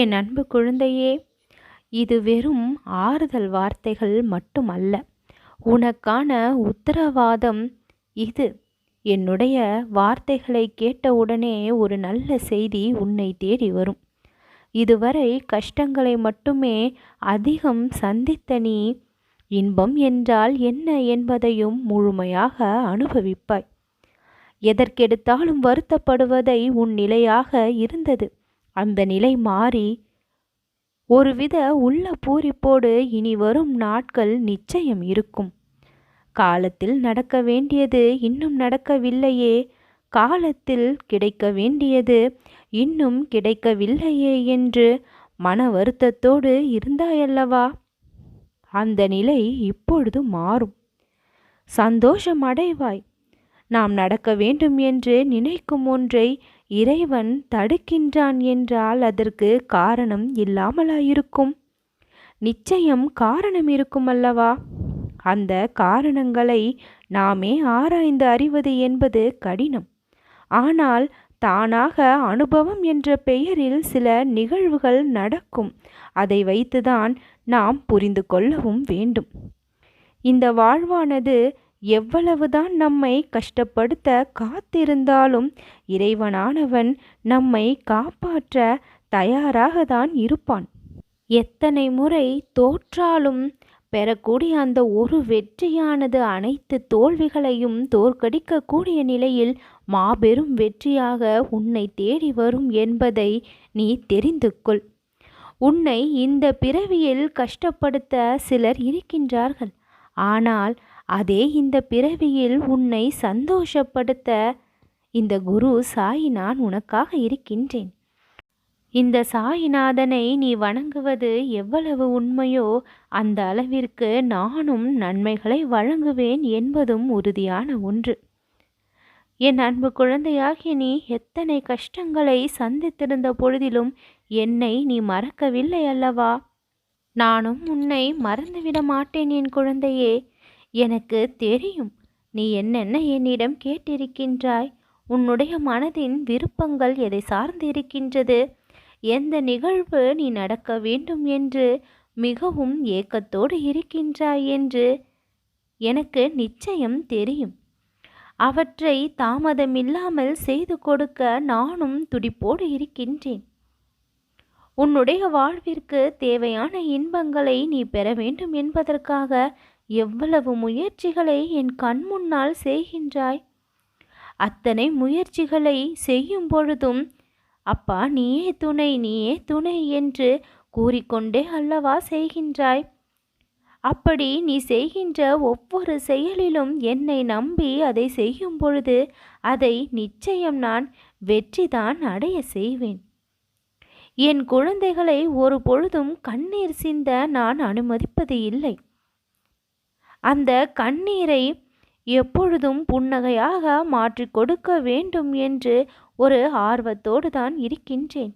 என் அன்பு குழந்தையே இது வெறும் ஆறுதல் வார்த்தைகள் மட்டுமல்ல. உனக்கான உத்தரவாதம் இது. என்னுடைய வார்த்தைகளை கேட்டவுடனே ஒரு நல்ல செய்தி உன்னை தேடி வரும். இதுவரை கஷ்டங்களை மட்டுமே அதிகம் சந்தித்த நீ இன்பம் என்றால் என்ன என்பதையும் முழுமையாக அனுபவிப்பாய். எதற்கெடுத்தாலும் வருத்தப்படுவதை உன் நிலையாக இருந்தது. அந்த நிலை மாறி ஒருவித உள்ள பூரிப்போடு இனி வரும் நாட்கள் நிச்சயம் இருக்கும். காலத்தில் நடக்க வேண்டியது இன்னும் நடக்கவில்லையே. காலத்தில் கிடைக்க வேண்டியது இன்னும் கிடைக்கவில்லையே என்று மன வருத்தத்தோடு இருந்தாயல்லவா? அந்த நிலை இப்பொழுது மாறும். சந்தோஷம் அடைவாய். நாம் நடக்க வேண்டும் என்று நினைக்கும் ஒன்றை இறைவன் தடுக்கின்றான் என்றால் அதற்கு காரணம் இல்லாமலாயிருக்கும். நிச்சயம் காரணம் இருக்கும் அல்லவா அந்த காரணங்களை நாமே ஆராய்ந்து அறிவது என்பது கடினம். ஆனால் தானாக அனுபவம் என்ற பெயரில் சில நிகழ்வுகள் நடக்கும். அதை வைத்துதான் நாம் புரிந்து கொள்ளவும் வேண்டும். இந்த வாழ்வானது எவ்வளவுதான் நம்மை கஷ்டப்படுத்த காத்திருந்தாலும் இறைவனானவன் நம்மை காப்பாற்ற தயாராக தான் இருப்பான். எத்தனை முறை தோற்றாலும் பெறக்கூடிய அந்த ஒரு வெற்றியானது அனைத்து தோல்விகளையும் தோற்கடிக்கக்கூடிய நிலையில் மாபெரும் வெற்றியாக உன்னை தேடி வரும் என்பதை நீ தெரிந்து கொள். உன்னை இந்த பிறவியில் கஷ்டப்படுத்த சிலர் இருக்கின்றார்கள். ஆனால் அதே இந்த பிறவியில் உன்னை சந்தோஷப்படுத்த இந்த குரு சாய் நான் உனக்காக இருக்கின்றேன். இந்த சாயிநாதனை நீ வணங்குவது எவ்வளவு உண்மையோ அந்த அளவிற்கு நானும் நன்மைகளை வழங்குவேன் என்பதும் உறுதியான ஒன்று. என் அன்பு குழந்தையாகிய நீ எத்தனை கஷ்டங்களை சந்தித்திருந்த பொழுதிலும் என்னை நீ மறக்கவில்லை அல்லவா? நானும் உன்னை மறந்துவிட மாட்டேன் என் குழந்தையே. எனக்கு தெரியும். நீ என்னென்ன என்னிடம் கேட்டிருக்கின்றாய்? உன்னுடைய மனதின் விருப்பங்கள் எதை சார்ந்து இருக்கின்றது எந்த நிகழ்வு நீ நடக்க வேண்டும் என்று மிகவும் ஏக்கத்தோடு இருக்கின்றாய் என்று எனக்கு நிச்சயம் தெரியும். அவற்றை தாமதமில்லாமல் செய்து கொடுக்க நானும் துடிப்போடு இருக்கின்றேன். உன்னுடைய வாழ்விற்கு தேவையான இன்பங்களை நீ பெற வேண்டும் என்பதற்காக எவ்வளவு முயற்சிகளை என் கண் முன்னால் செய்கின்றாய்? அத்தனை முயற்சிகளை செய்யும் பொழுதும் அப்பா நீயே துணை நீயே துணை என்று கூறிக்கொண்டே அல்லவா செய்கின்றாய்? அப்படி நீ செய்கின்ற ஒவ்வொரு செயலிலும் என்னை நம்பி அதை செய்யும் பொழுது அதை நிச்சயம் நான் வெற்றிதான் அடைய செய்வேன். என் குழந்தைகளை ஒரு பொழுதும் கண்ணீர் சிந்த நான் அனுமதிப்பது இல்லை. அந்த கண்ணீரை எப்பொழுதும் புன்னகையாக மாற்றி கொடுக்க வேண்டும் என்று ஒரு ஆர்வத்தோடு தான் இருக்கின்றேன்.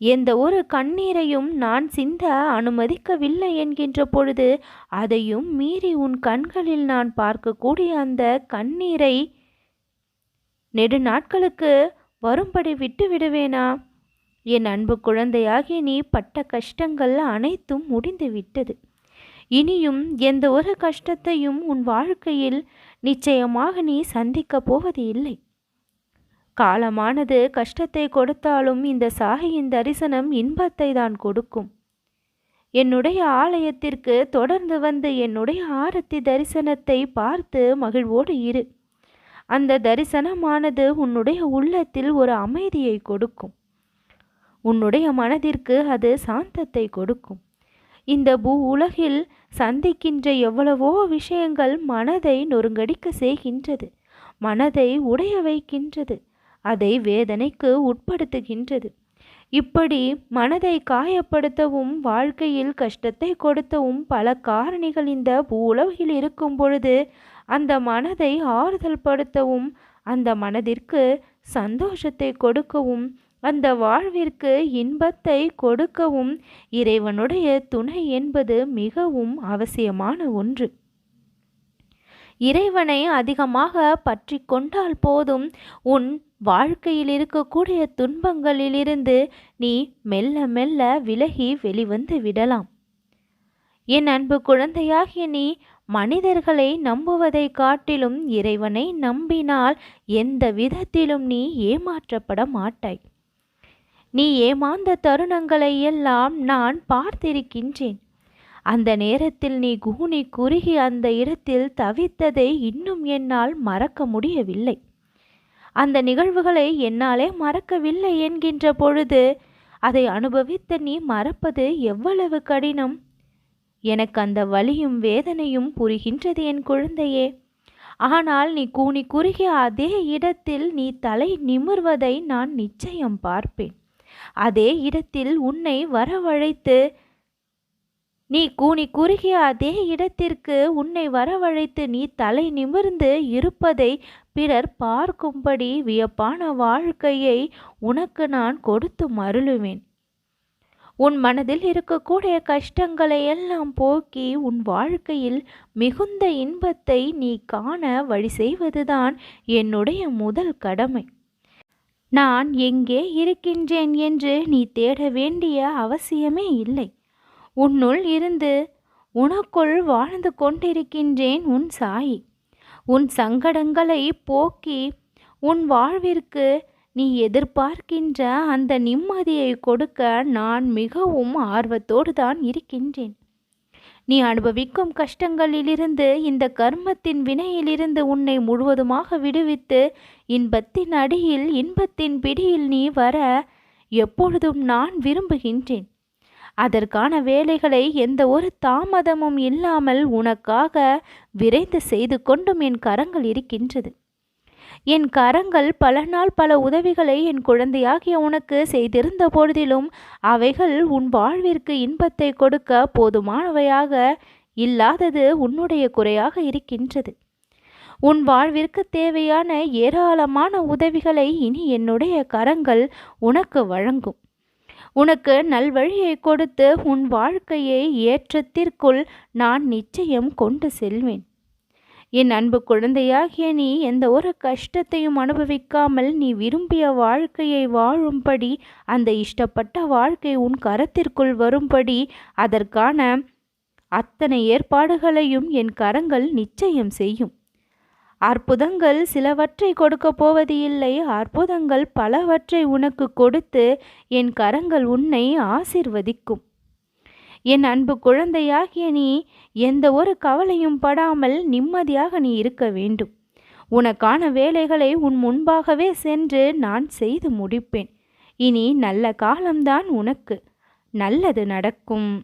எந்த ஒரு கண்ணீரையும் நான் சிந்த அனுமதிக்கவில்லை என்கின்ற பொழுது அதையும் மீறி உன் கண்களில் நான் பார்க்கக்கூடிய அந்த கண்ணீரை நெடுநாட்களுக்கு வரும்படி விட்டு விடுவேனா? என் அன்பு குழந்தையாகி நீ பட்ட கஷ்டங்கள் அனைத்தும் முடிந்து விட்டது இனியும் எந்த ஒரு கஷ்டத்தையும் உன் வாழ்க்கையில் நிச்சயமாக நீ சந்திக்கப் போவது இல்லை. காலமானது கஷ்டத்தை கொடுத்தாலும் இந்த சாகியின் தரிசனம் இன்பத்தை தான் கொடுக்கும். என்னுடைய ஆலயத்திற்கு தொடர்ந்து வந்து என்னுடைய ஆரத்தி தரிசனத்தை பார்த்து மகிழ்வோடு இரு. அந்த தரிசனமானது உன்னுடைய உள்ளத்தில் ஒரு அமைதியை கொடுக்கும். உன்னுடைய மனதிற்கு அது சாந்தத்தை கொடுக்கும். இந்த பூ உலகில் சந்திக்கின்ற எவ்வளவோ விஷயங்கள் மனதை நொறுங்கடிக்க செய்கின்றது. மனதை உடைய வைக்கின்றது. அதை வேதனைக்கு உட்படுத்துகின்றது. இப்படி மனதை காயப்படுத்தவும் வாழ்க்கையில் கஷ்டத்தை கொடுத்தவும் பல காரணிகள் இந்த பூலகில் இருக்கும் பொழுது அந்த மனதை ஆறுதல் படுத்தவும் அந்த மனதிற்கு சந்தோஷத்தை கொடுக்கவும் அந்த வாழ்விற்கு இன்பத்தை கொடுக்கவும் இறைவனுடைய துணை என்பது மிகவும் அவசியமான ஒன்று. இறைவனை அதிகமாக பற்றி கொண்டால் போதும் உன் வாழ்க்கையில் இருக்கக்கூடிய துன்பங்களிலிருந்து நீ மெல்ல மெல்ல விலகி வெளிவந்து விடலாம். என் அன்பு குழந்தையாகிய நீ மனிதர்களை நம்புவதை காட்டிலும் இறைவனை நம்பினால் எந்த விதத்திலும் நீ ஏமாற்றப்பட மாட்டாய். நீ ஏமாந்த தருணங்களை எல்லாம் நான் பார்த்திருக்கின்றேன். அந்த நேரத்தில் நீ கூனி குறுகி அந்த இடத்தில் தவித்ததை இன்னும் என்னால் மறக்க முடியவில்லை. அந்த நிகழ்வுகளை என்னாலே மறக்கவில்லை என்கின்ற பொழுது அதை அனுபவித்த நீ மறப்பது எவ்வளவு கடினம்? எனக்கு அந்த வலியும் வேதனையும் புரிகின்றது என் குழந்தையே. ஆனால் நீ கூனி குறுகிய அதே இடத்தில் நீ தலை நிமிர்வதை நான் நிச்சயம் பார்ப்பேன். அதே இடத்தில் உன்னை வரவழைத்து நீ கூனி குறுகிய அதே இடத்திற்கு உன்னை வரவழைத்து நீ தலை நிமிர்ந்து இருப்பதை பிறர் பார்க்கும்படி வியப்பான வாழ்க்கையை உனக்கு நான் கொடுத்து மருளுவேன். உன் மனதில் இருக்கக்கூடிய கஷ்டங்களை எல்லாம் போக்கி உன் வாழ்க்கையில் மிகுந்த இன்பத்தை நீ காண வழி செய்வதுதான் என்னுடைய முதல் கடமை. நான் எங்கே இருக்கின்றேன் என்று நீ தேட வேண்டிய அவசியமே இல்லை. உன்னுள் இருந்து உனக்குள் வாழ்ந்து கொண்டிருக்கின்றேன் உன் சாயி. உன் சங்கடங்களை போக்கி உன் வாழ்விற்கு நீ எதிர்பார்க்கின்ற அந்த நிம்மதியை கொடுக்க நான் மிகவும் ஆர்வத்தோடு தான் இருக்கின்றேன். நீ அனுபவிக்கும் கஷ்டங்களிலிருந்து இந்த கர்மத்தின் வினையிலிருந்து உன்னை முழுவதுமாக விடுவித்து இன்பத்தின் அடியில் இன்பத்தின் பிடியில் நீ வர எப்பொழுதும் நான் விரும்புகின்றேன். அதற்கான வேலைகளை எந்த ஒரு தாமதமும் இல்லாமல் உனக்காக விரைந்து செய்து கொண்டும் என் கரங்கள் இருக்கின்றது. என் கரங்கள் பல நாள் பல உதவிகளை என் குழந்தையாகிய உனக்கு செய்திருந்த பொழுதிலும் அவைகள் உன் வாழ்விற்கு இன்பத்தை கொடுக்க போதுமானவையாக இல்லாதது உன்னுடைய குறையாக இருக்கின்றது. உன் வாழ்விற்கு தேவையான ஏராளமான உதவிகளை இனி என்னுடைய கரங்கள் உனக்கு வழங்கும். உனக்கு நல்வழியை கொடுத்து உன் வாழ்க்கையை ஏற்றத்திற்குள் நான் நிச்சயம் கொண்டு செல்வேன். என் அன்பு குழந்தையாகிய நீ எந்த ஒரு கஷ்டத்தையும் அனுபவிக்காமல் நீ விரும்பிய வாழ்க்கையை வாழும்படி அந்த இஷ்டப்பட்ட வாழ்க்கை உன் கரத்திற்குள் வரும்படி அதற்கான அத்தனை ஏற்பாடுகளையும் என் கரங்கள் நிச்சயம் செய்யும். அற்புதங்கள் சிலவற்றை கொடுக்க போவது இல்லை அற்புதங்கள் பலவற்றை உனக்கு கொடுத்து என் கரங்கள் உன்னை ஆசிர்வதிக்கும். என் அன்பு குழந்தையாகிய நீ எந்த ஒரு கவலையும் படாமல் நிம்மதியாக நீ இருக்க வேண்டும். உனக்கான வேலைகளை உன் முன்பாகவே சென்று நான் செய்து முடிப்பேன். இனி நல்ல காலம்தான் உனக்கு. நல்லது நடக்கும்.